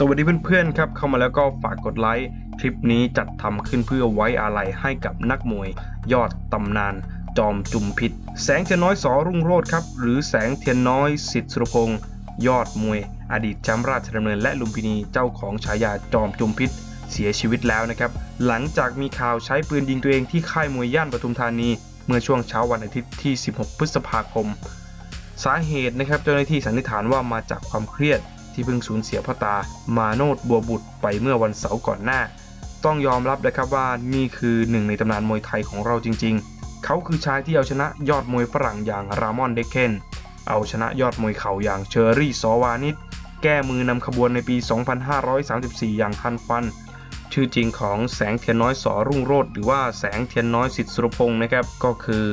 สวัสดีเพื่อนๆครับ เข้ามาแล้วก็ฝากกดไลค์ คลิปนี้จัดทำขึ้นเพื่อไว้อาลัยให้กับนักมวย ยอดตำนาน จอมจุมพิษ แสงเทียนน้อยสอรุ่งโรจน์ครับ หรือแสงเทียนน้อยสิทธิสุรพงศ์ยอดมวย อดีตแชมป์ราชดำเนินและลุมพินีเจ้าของฉายาจอมจุมพิษ เสียชีวิตแล้วนะครับ หลังจากมีข่าวใช้ปืนยิงตัวเองที่ค่ายมวยย่านปทุมธานี เมื่อช่วงเช้าวันอาทิตย์ที่ 16 พฤษภาคม สาเหตุนะครับเจ้าหน้าที่สันนิษฐานว่ามาจากความเครียด ที่เพิ่งสูญเสียพ่อตา มาโนดบัวบุตรไปเมื่อวันเสาร์ก่อนหน้า ต้องยอมรับนะครับว่านี่คือหนึ่งในตำนานมวยไทยของเราจริง ๆ เขาคือชายที่เอาชนะยอดมวยฝรั่งอย่างรามอนเดคเคนเอาชนะยอดมวยเข่าอย่างเชอรี่ซอวานิชแก้มือนำขบวนในปี 2534 อย่างทันควัน ชื่อจริงของแสงเทียนน้อยสอรุ่งโรจน์หรือว่าแสงเทียนน้อยสิทธิสุรพงศ์นะครับ ก็คือ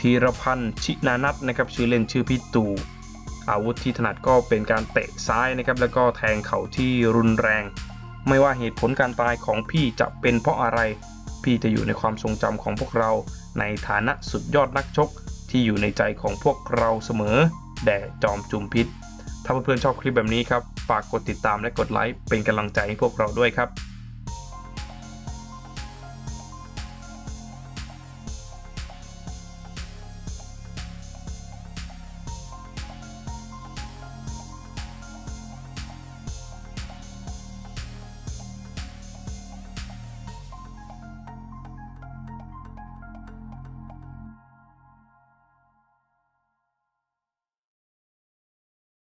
ธีรพันธ์ชินานัทนะครับชื่อเล่นชื่อพี่ตู่ อาวุธที่ถนัดก็เป็นการเตะซ้ายนะครับแล้วก็แทงเข่าที่รุนแรง ไม่ว่าเหตุผลการตายของพี่จะเป็นเพราะอะไร พี่จะอยู่ในความทรงจำของพวกเรา ในฐานะสุดยอดนักชก ที่อยู่ในใจของพวกเราเสมอ แด่จอมจุมพิษถ้าเพื่อนๆชอบคลิปแบบนี้ครับฝากกดติดตามและกดไลค์เป็นกำลังใจให้พวกเราด้วยครับ